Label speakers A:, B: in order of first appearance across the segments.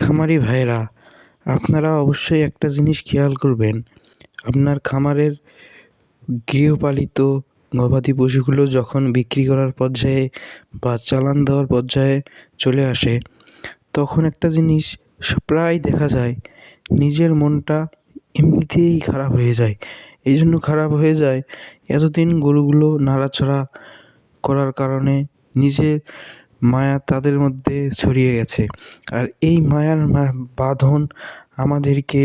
A: খামারি ভাইরা আপনারা অবশ্যই একটা জিনিস খেয়াল করবেন। আপনার খামারের গৃহপালিত গবাদি পশুগুলো যখন বিক্রি করার পর্যায়ে বা চালান দেওয়ার পর্যায়ে চলে আসে, তখন একটা জিনিস প্রায় দেখা যায়, নিজের মনটা এমনিতেই খারাপ হয়ে যায়। এই জন্য খারাপ হয়ে যায়, এতদিন গরুগুলো নাড়াচড়া করার কারণে নিজের মায়া তাদের মধ্যে ছড়িয়ে গেছে। আর এই মায়ার বাঁধন আমাদেরকে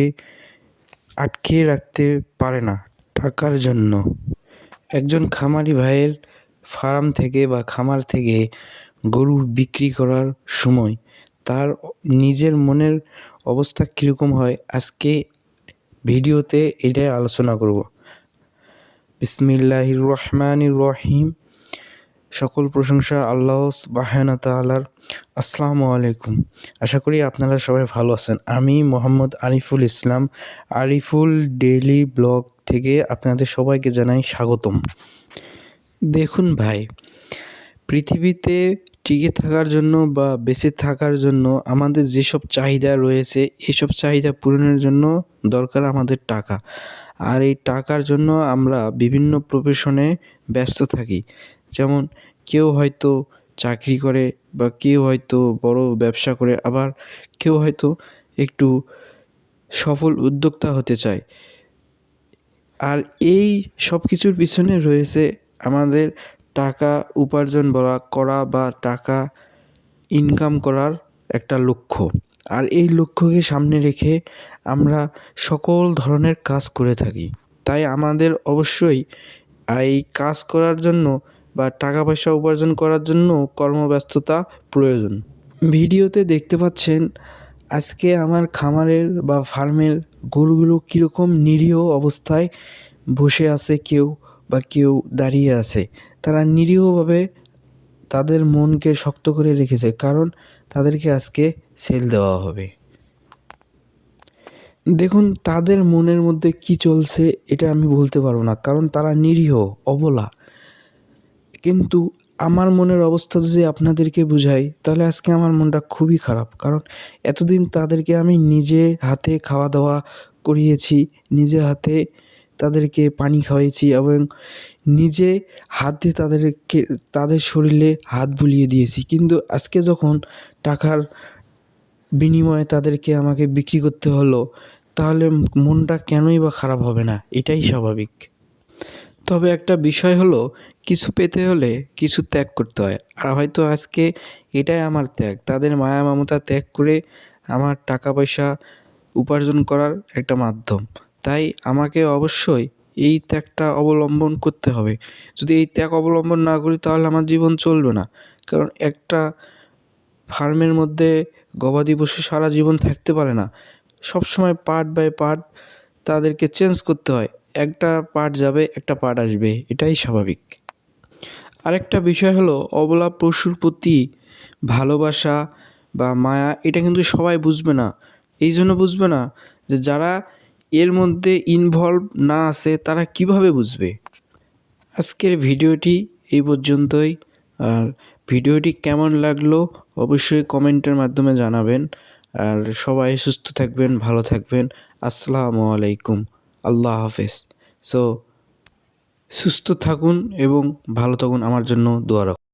A: আটকে রাখতে পারে না টাকার জন্য। একজন খামারি ভাইয়ের ফার্ম থেকে বা খামার থেকে গরু বিক্রি করার সময় তার নিজের মনের অবস্থা কীরকম হয়, আজকে ভিডিওতে এটাই আলোচনা করব। বিসমিল্লাহির রহমানির রহিম। সকল প্রশংসা আল্লাহ বাহানা তালার আসসালামু আলাইকুম। আশা করি আপনারা সবাই ভালো আছেন। আমি মোহাম্মদ আরিফুল ইসলাম, আরিফুল ডেইলি ব্লগ থেকে আপনাদের সবাইকে জানাই স্বাগতম। দেখুন ভাই, পৃথিবীতে টিকে থাকার জন্য বা বেঁচে থাকার জন্য আমাদের যেসব চাহিদা রয়েছে, এসব চাহিদা পূরণের জন্য দরকার আমাদের টাকা। আর এই টাকার জন্য আমরা বিভিন্ন প্রফেশনে ব্যস্ত থাকি। যেমন কেউ হয়তো চাকরি করে বা কেউ হয়তো বড় ব্যবসা করে, আবার কেউ হয়তো একটু সফল উদ্যোক্তা হতে চায়। আর এই সব কিছুর পিছনে রয়েছে আমাদের টাকা উপার্জন বলা, করা বা টাকা ইনকাম করার একটা লক্ষ্য। আর এই লক্ষ্যকে সামনে রেখে আমরা সকল ধরনের কাজ করে থাকি। তাই আমাদের অবশ্যই এই কাজ করার জন্য বা টাকা পয়সা উপার্জন করার জন্য কর্মব্যস্ততা প্রয়োজন। ভিডিওতে দেখতে পাচ্ছেন আজকে আমার খামারের বা ফার্মের গরুগুলো কীরকম নিরীহ অবস্থায় বসে আছে কেউ বা কেউ দাঁড়িয়ে আছে। তারা নিরীহভাবে তাদের মনকে শক্ত করে রেখেছে কারণ তাদেরকে আজকে সেল দেওয়া হবে। দেখুন, তাদের মনের মধ্যে কি চলছে এটা আমি বলতে পারব না কারণ তারা নিরীহ, অবলা। কিন্তু আমার মনের অবস্থা যদি আপনাদেরকে বুঝাই, তাহলে আজকে আমার মনটা খুবই খারাপ। কারণ এতদিন তাদেরকে আমি নিজে হাতে খাওয়া দাওয়া করিয়েছি, নিজে হাতে তাদেরকে পানি খাওয়াইছি এবং নিজে হাত তাদেরকে, তাদের শরীরে হাত বুলিয়ে দিয়েছি। কিন্তু আজকে যখন টাকার বিনিময়ে তাদেরকে আমাকে বিক্রি করতে হলো, তাহলে মনটা কেনই বা খারাপ হবে না? এটাই স্বাভাবিক। তবে একটা বিষয় হলো, কিছু পেতে হলে কিছু ত্যাগ করতে হয়। আর হয়তো আজকে এটাই আমার ত্যাগ। তাদের মায়া মমতা ত্যাগ করে আমার টাকা পয়সা উপার্জন করার একটা মাধ্যম। তাই আমাকে অবশ্যই এই ত্যাগটা অবলম্বন করতে হবে। যদি এই ত্যাগ অবলম্বন না করি তাহলে আমার জীবন চলবে না। কারণ একটা ফার্মের মধ্যে গবাদি পশু সারা জীবন থাকতে পারে না। সব সময় পার্ট বাই পার্ট তাদেরকে চেঞ্জ করতে হয়। একটা পার্ট যাবে, একটা পার্ট আসবে, এটাই স্বাভাবিক। আরেকটা বিষয় হলো, অবলা পশুর প্রতি ভালোবাসা বা মায়া, এটা কিন্তু সবাই বুঝবে না। এই জন্য বুঝবে না যে যারা এর মধ্যে ইনভলভ না আছে, তারা কীভাবে বুঝবে? আজকের ভিডিওটি এই পর্যন্তই। আর ভিডিওটি কেমন লাগল, অবশ্যই কমেন্টের মাধ্যমে জানাবেন। আর সবাই সুস্থ থাকবেন, ভালো থাকবেন। আসসালামু আলাইকুম। আল্লাহ হাফেজ। সো সুস্থ থাকুন এবং ভালো থাকুন। আমার জন্য দোয়া রাখুন।